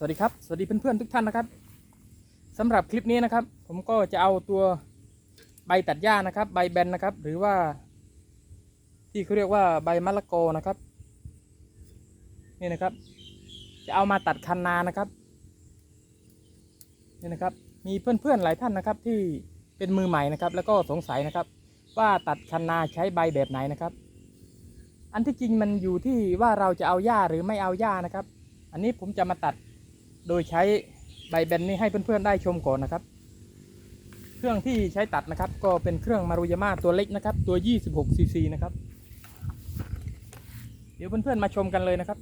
สวัสดีครับ สวัสดีเพื่อนๆทุกท่านนะครับสำหรับคลิปนี้นะครับ ผมก็จะเอาตัวใบตัดหญ้านะครับ ใบแบนนะครับ หรือว่า ที่เขาเรียกว่าใบมะละกอนะครับ นี่นะครับ จะเอามาตัดคันนานะครับนี่นะครับ มีเพื่อนๆหลายท่านนะครับ ที่เป็นมือใหม่นะครับ แล้วก็สงสัยนะครับ ว่าตัดคันนาใช้ใบแบบไหนนะครับ อันที่จริงมันอยู่ที่ว่าเราจะเอาหญ้าหรือไม่เอาหญ้านะครับ อันนี้ผมจะมาตัด โดยใช้ใบแบนนี้ให้เพื่อนๆได้ชมก่อนนะครับ เครื่องที่ใช้ตัดนะครับ ก็เป็นเครื่องมารุยาม่าตัวเล็กนะครับ ตัว 26cc นะครับ เดี๋ยวเพื่อนๆมาชมกันเลยนะครับ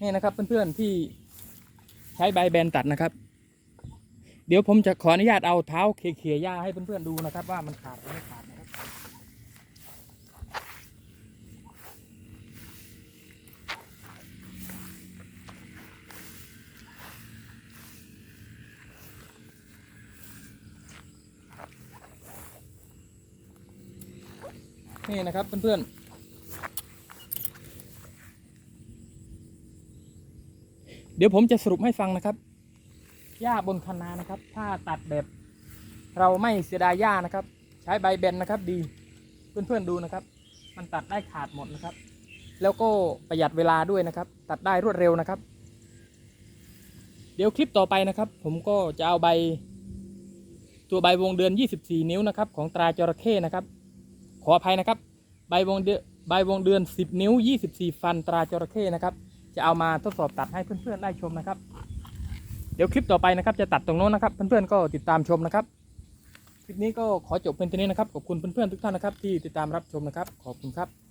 นี่นะครับเพื่อนๆที่ใช้ใบแบนตัดนะครับ เดี๋ยวผมจะขออนุญาตเอาเท้าเคลียร์หญ้าให้เพื่อนๆดูนะครับ ว่ามันขาดหรือไม่ขาดนะครับนี่นะครับเพื่อนๆ เดี๋ยวผมจะสรุปให้ฟังนะครับ หญ้าบนคันนานะครับ ถ้าตัดแบบเราไม่เสียดายหญ้านะครับ ใช้ใบแบนนะครับดี เพื่อนๆดูนะครับ มันตัดได้ขาดหมดนะครับ แล้วก็ประหยัดเวลาด้วยนะครับ ตัดได้รวดเร็วนะครับ เดี๋ยวคลิปต่อไปนะครับ ผมก็จะเอาใบ ตัวใบวงเดือน 24 นิ้วนะครับ ของตราจระเข้นะครับ ขออภัยนะครับ ใบวงเดือนใบวงเดือน 10 นิ้ว 24 ฟันตราจระเข้นะครับ จะเอามาทดสอบตัดให้เพื่อนๆได้ชมนะครับ เดี๋ยวคลิปต่อไปนะครับ จะตัดตรงโน้นนะครับ เพื่อนๆก็ติดตามชมนะครับ คลิปนี้ก็ขอจบเป็นตัวนี้นะครับขอบคุณเพื่อนๆทุกท่านนะครับ ที่ติดตามรับชมนะครับ ขอบคุณครับ